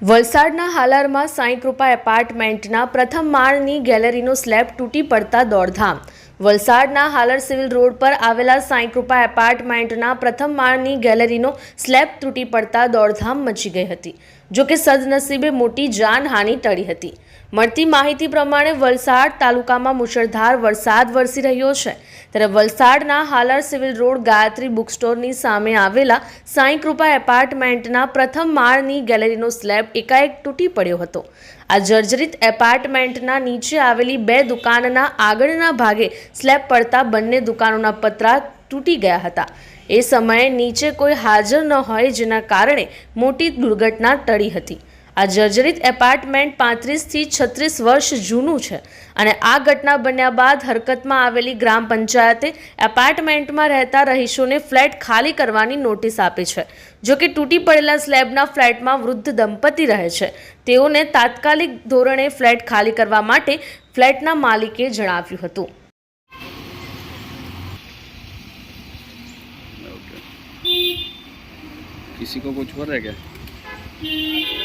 વલસાડના હાલારમાં સાંઈકૃપા એપાર્ટમેન્ટના પ્રથમ માળની ગેલેરીનો સ્લેબ તૂટી પડતા દોડધામ. વલસાડના હાલર સિવિલ રોડ પર આવેલા સાંઈકૃપા એપાર્ટમેન્ટના પ્રથમ માળની ગેલેરીનો સ્લેબ તૂટી પડતા દોડધામ મચી ગઈ હતી, જો કે સદનસીબે મોટી જાનહાનિ ટળી હતી. મળતી માહિતી પ્રમાણે વલસાડ તાલુકામાં મુશળધાર વરસાદ વરસી રહ્યો છે. ત્યારે વલસાડના Halar civil road Gayatri book સ્ટોરની સામે આવેલા સાંઈકૃપા એપાર્ટમેન્ટના પ્રથમ માળની ગેલેરીનો સ્લેબ એકાએક તૂટી પડ્યો હતો. આ જર્જરિત એપાર્ટમેન્ટના નીચે આવેલી બે દુકાનના આગળના ભાગે સ્લેબ પડતા બંને દુકાનોના પતરા તૂટી ગયા હતા. એ સમયે નીચે કોઈ હાજર ન હોય, જેના કારણે મોટી દુર્ઘટના ટળી હતી. આ જર્જરિત એપાર્ટમેન્ટ પાંત્રીસથી છત્રીસ વર્ષ જૂનું છે અને આ ઘટના બન્યા બાદ હરકતમાં આવેલી ગ્રામ પંચાયતે એપાર્ટમેન્ટમાં રહેતા રહીશોને ફ્લેટ ખાલી કરવાની નોટિસ આપી છે જો કે તૂટી પડેલા સ્લેબના ફ્લેટમાં વૃદ્ધ દંપતી રહે છે તેઓને તાત્કાલિક ધોરણે ફ્લેટ ખાલી કરવા માટે ફ્લેટના માલિકે જણાવ્યું હતું ओके किसी को कुछ हो रहा है क्या